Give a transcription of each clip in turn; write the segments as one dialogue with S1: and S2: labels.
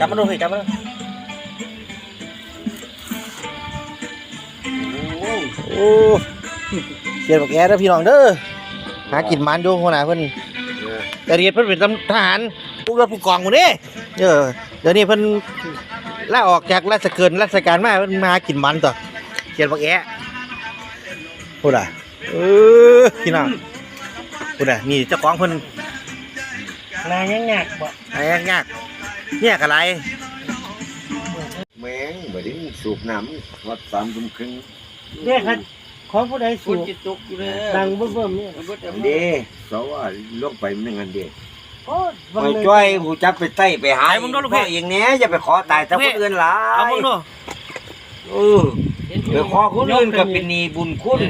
S1: จับมาดูสิจับมาดูโอ้เขียนบอกแอร์เด้อพี่น้องเด้อหากินมันอยู่คนหนาเพิ่นแต่เรียนเพิ่นเป็นตำทหารผู้รับผู้กองคนนี้เออเดี๋ยวนี้เพิ่นลาออกจากราชเกินราชการมาเพิ่นมาหากินมันต่อเขียนบอกแอร์พูดอะเออพี่น้องพูดอะนี่เจ้าของเพิ่น
S2: นายยังหนักบ่
S1: อะไรยาก เนี่ยอะไร
S3: แมงบ่ได้สูบน้ำวัดสามทุ่มครึ่ง
S2: เนี่ยครับของผู้ใด
S4: คุ
S2: สู
S4: ณ
S2: บ
S4: จิตตกอยู่เลย
S2: ดังเบิ่มๆเนี่ย
S3: อันเด้สว่าลงไปมันอันเด้
S2: โอ้
S3: ไปจ้อยหูจับไปใต้ไปหาพ่อเองแหน่อย่าไปขอตายแต่คนอื่นหลา
S1: เอา
S3: ย
S1: พวกนู้
S3: เออไปขอคนอื่นก็เป็นหนี้บุญคุณ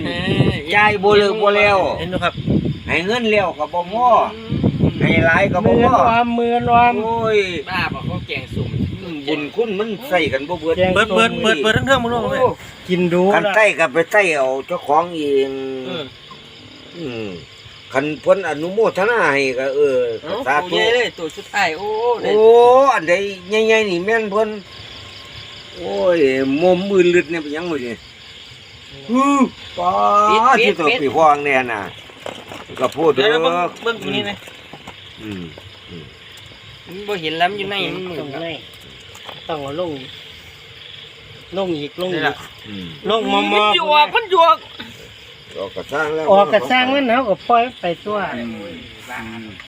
S3: จ่ายบ่เลิกบ่แล้ว
S1: เห็นดูครับ
S3: ให้เงินแล้วก็บ่งอ ให้หลายก็บ่
S2: มื
S3: ง
S2: อ
S3: อ
S2: รวมมือรวม
S3: โอ้ย
S4: บ้าบอกเขาแกงสุ่ม
S3: บุญคุณมันใส่กันบ่เบิด
S2: แกง
S1: เปิดเปิดเปิดเปิดทั้งเรื่องมึงรู้ไหม
S2: กินดู
S3: คัน
S2: ละ
S3: ใต้ก็ไปใต้เอาเจ้าของเองอืมคันเพิ่นอนุโมทนาให้ก็เออ
S4: เอ้า
S3: สา
S4: ตัว
S3: ธุ
S4: ใหญ่เลยตัวสุดท้ายโอ้ได้
S3: โอ้ อันใดใหญ่ๆนี่แม่นเพิ่นโอ้ยมมมือลึดเนี่ยเป็นหยังบ่นี่ฮือป้าที่ตัวปีห้องเนี่ยน่ะก็พูด
S1: เดี๋
S3: เด้
S1: ยวเบิ้ง
S3: อ
S1: เบิ้งอยู่นี่นะ
S3: อืม
S4: มันบ่เห็นแล้วมันอยู่ในมันมื
S2: ต้อ
S4: ด
S2: งให้ต้องเอาลงลงอีกลง
S1: นี่
S2: อี
S1: แหละ
S2: ก
S3: อืม
S2: ลงมอม
S4: มัน
S2: อ
S4: หยวกมันหยวก
S3: ออกกระสร้างแล้ว
S2: ออกกระสร้างมันเฮาก็ปล่อยไปตัว
S3: อืม